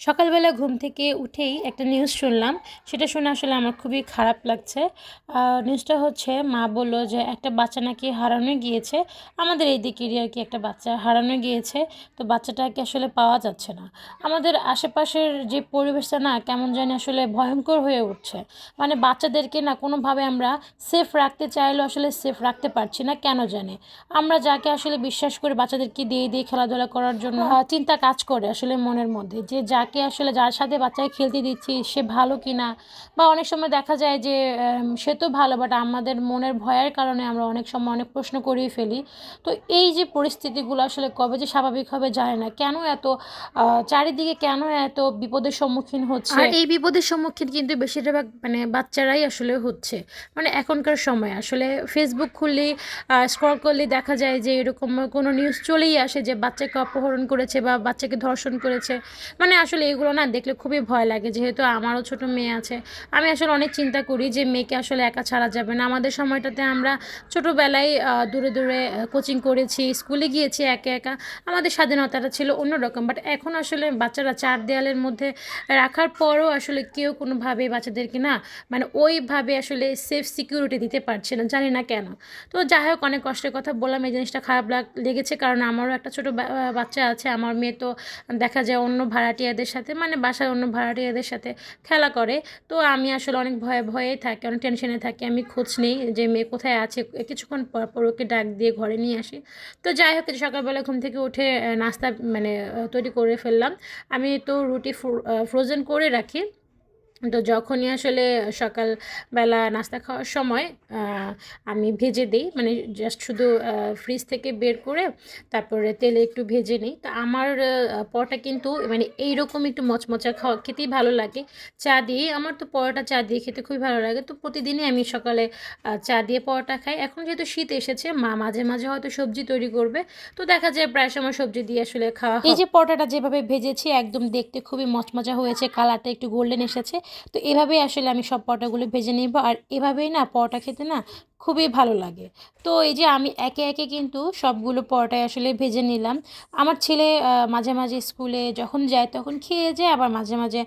সকালবেলা ঘুম থেকে উঠেই একটা নিউজ শুনলাম। সেটা শুনে আসলে আমার খুবই খারাপ লাগছে। নিউজটা হচ্ছে মা বলল যে একটা বাচ্চা নাকি হারানো গিয়েছে। আমাদের এই দিকেরই আর কি একটা বাচ্চা হারানো গিয়েছে। তো বাচ্চাটাকে আসলে পাওয়া যাচ্ছে না। আমাদের আশেপাশের যে পরিবেশটা না কেমন জানি আসলে ভয়ঙ্কর হয়ে উঠছে। মানে বাচ্চাদেরকে না কোনোভাবে আমরা সেফ রাখতে চাইলেও আসলে সেফ রাখতে পারছি না কেন জানি? আমরা যাকে আসলে বিশ্বাস করে বাচ্চাদেরকে দিয়ে দিয়ে খেলাধুলা করার জন্য চিন্তা কাজ করে আসলে মনের মধ্যে। যে যাকে আসলে যার সাথে বাচ্চাকে খেলতে দিচ্ছি, সে ভালো কিনা? বা অনেক সময় দেখা যায় যে সে তো ভালো বাট আমাদের মনের ভয়ের কারণে আমরা অনেক সময় অনেক প্রশ্ন করেই ফেলি। তো এই যে পরিস্থিতিগুলো আসলে কবে যে স্বাভাবিক হবে জানে না। কেন এত চারিদিকে কেন এত বিপদের সম্মুখীন হচ্ছে? আর এই বিপদের সম্মুখীন কিন্তু বেশিরভাগ মানে বাচ্চারাই আসলে হচ্ছে। মানে এখনকার সময় আসলে ফেসবুক খুললেই স্ক্রল করলে দেখা যায় যে এরকম কোনো নিউজ চলেই আসে যে বাচ্চাকে অপহরণ করেছে বা বাচ্চাকে ধর্ষণ করেছে। মানে আসলে এগুলো না দেখলে খুবই ভয় লাগে। যেহেতু আমারও ছোট মেয়ে আছে, আমি আসলে অনেক চিন্তা করি যে মেয়েকে আসলে একা ছাড়া যাবে না। আমাদের সময়টাতে আমরা ছোটোবেলায় দূরে দূরে কোচিং করেছি স্কুলে গিয়েছি একা একা। আমাদের স্বাধীনতাটা ছিল অন্যরকম। বাট এখন আসলে বাচ্চারা চার দেয়ালের মধ্যে রাখার পরও আসলে কেউ কোনোভাবে বাচ্চাদেরকে না মানে ওইভাবে আসলে সেফ সিকিউরিটি দিতে পারছে না, জানি না কেন। তো যাই হোক, অনেক কষ্টের কথা বললাম, এই জিনিসটা খারাপ লাগ, লেগেছে। কারণ আমারও একটা ছোটো বাচ্চা আছে, আমার মেয়ে তো দেখা যায় অন্য ভাড়াটিয়াদের সাথে মানে বাসার অন্য ভাড়াটিয়াদের সাথে খেলা করে। তো আমি আসলে অনেক ভয়ে ভয়েই থাকি, অনেক টেনশনে থাকি। আমি খোঁজ নেই যে মেয়ে কোথায় আছে, কিছুক্ষণ পর পর ওকে ডাক দিয়ে ঘরে নিয়ে আসি। তো যাই হোক সকালবেলা ঘুম থেকে উঠে নাস্তা মানে তৈরি করে ফেললাম। আমি তো রুটি ফ্রোজেন করে রাখি। তো যখনই আসলে সকালবেলা নাস্তা খাওয়ার সময় আমি ভেজে দিই মানে জাস্ট শুধু ফ্রিজ থেকে বের করে তারপরে তেলে একটু ভেজে নিই। তো আমার পরোটা কিন্তু মানে এইরকম একটু মচমচা খাওয়া খেতেই ভালো লাগে। চা দিয়ে আমার তো পরোটা চা দিয়ে খেতে খুবই ভালো লাগে। তো প্রতিদিনই আমি সকালে চা দিয়ে পরোটা খাই। এখন যেহেতু শীত এসেছে মা মাঝে মাঝে হয়তো সবজি তৈরি করবে। তো দেখা যায় প্রায় সময় সবজি দিয়ে আসলে খাওয়া এই যে পরোটাটা যেভাবে ভেজেছি একদম দেখতে খুবই মচমচা হয়েছে কালারটা একটু গোল্ডেন এসেছে। তো এভাবেই আসলে আমি সব পরোটাগুলো ভেজে নেব। আর এভাবেই না পরোটা খেতে না খুবই ভালো লাগে। তো এই যে আমি একে একে কিন্তু সবগুলো পরোটাই আসলে ভেজে নিলাম। আমার ছেলে মাঝে মাঝে স্কুলে যখন যায় তখন খেয়ে যায় আবার মাঝে মাঝে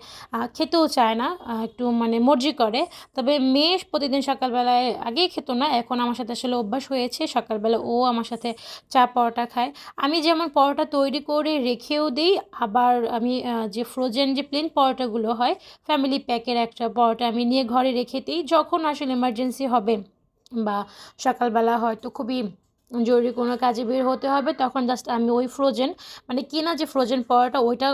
খেতেও চায় না একটু মানে মর্জি করে। তবে মেয়ে প্রতিদিন সকালবেলায় আগেই খেত না, এখন আমার সাথে আসলে অভ্যাস হয়েছে। সকালবেলা ও আমার সাথে চা পরোটা খায়। আমি যেমন পরোটা তৈরি করে রেখেও দিই, আবার আমি যে ফ্রোজেন যে প্লেন পরোটাগুলো হয় ফ্যামিলি প্যাকের একটা পরোটা আমি নিয়ে ঘরে রেখে দিই, যখন আসলে এমার্জেন্সি হবে। বা সকালবেলা হয়তো খুবই জরুরি কোনো কাজে বের হতে হবে, তখন জাস্ট আমি ওই ফ্রোজেন মানে কিনা যে ফ্রোজেন পরোটা ওইটা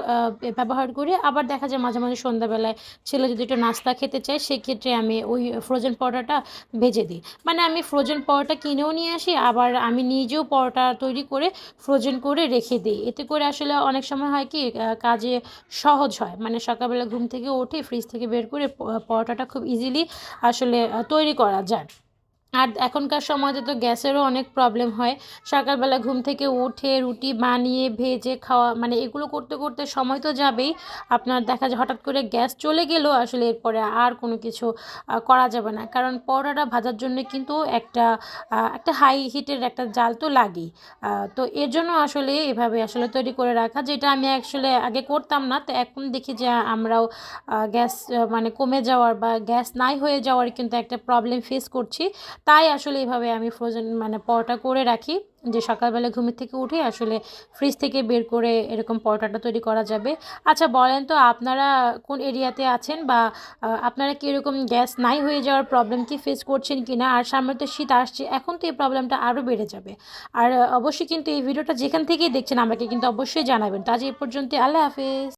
ব্যবহার করি আবার দেখা যায় মাঝে মাঝে সন্ধ্যাবেলায় ছেলে যদি একটু নাস্তা খেতে চায়, সেক্ষেত্রে আমি ওই ফ্রোজেন পরোটাটা ভেজে দিই। মানে আমি ফ্রোজেন পরোটা কিনেও নিয়ে আসি, আবার আমি নিজেও পরোটা তৈরি করে ফ্রোজেন করে রেখে দিই। এতে করে আসলে অনেক সময় হয় কি কাজে সহজ হয়। মানে সকালবেলা ঘুম থেকে উঠে ফ্রিজ থেকে বের করে পরোটাটা খুব ইজিলি আসলে তৈরি করা যায়। আর এখনকার সময়তে তো গ্যাসেরও অনেক প্রবলেম হয়। সকালবেলা ঘুম থেকে উঠে রুটি বানিয়ে, ভেজে খাওয়া মানে এগুলো করতে করতে সময় তো যাবেই। আপনার দেখা যায় হঠাৎ করে গ্যাস চলে গেলেও আসলে এরপরে আর কোনো কিছু করা যাবে না। কারণ পরোটাটা ভাজার জন্য কিন্তু একটা একটা হাই হিটের একটা জাল তো লাগেই। তো এর জন্য আসলে এভাবে আসলে তৈরি করে রাখা, যেটা আমি আসলে আগে করতাম না। তো এখন দেখি যে আমরাও গ্যাস মানে কমে যাওয়ার বা গ্যাস নাই হয়ে যাওয়ার কিন্তু একটা প্রবলেম ফেস করছি। তাই আসলে এইভাবে আমি ফ্রোজেন মানে পরোটা করে রাখি। যে সকালবেলা ঘুমের থেকে উঠে আসলে ফ্রিজ থেকে বের করে এরকম পরোটাটা তৈরি করা যাবে। আচ্ছা বলেন তো আপনারা কোন এরিয়াতে আছেন বা আপনারা কি এরকম গ্যাস নাই হয়ে যাওয়ার প্রবলেম কি ফেস করছেন কি না আর সামনে তো শীত আসছে, এখন তো এই প্রবলেমটা আরও বেড়ে যাবে। আর অবশ্যই কিন্তু এই ভিডিওটা যেখান থেকেই দেখছেন আমাকে কিন্তু অবশ্যই জানাবেন। তা আজ এই পর্যন্ত আল্লাহ হাফেজ।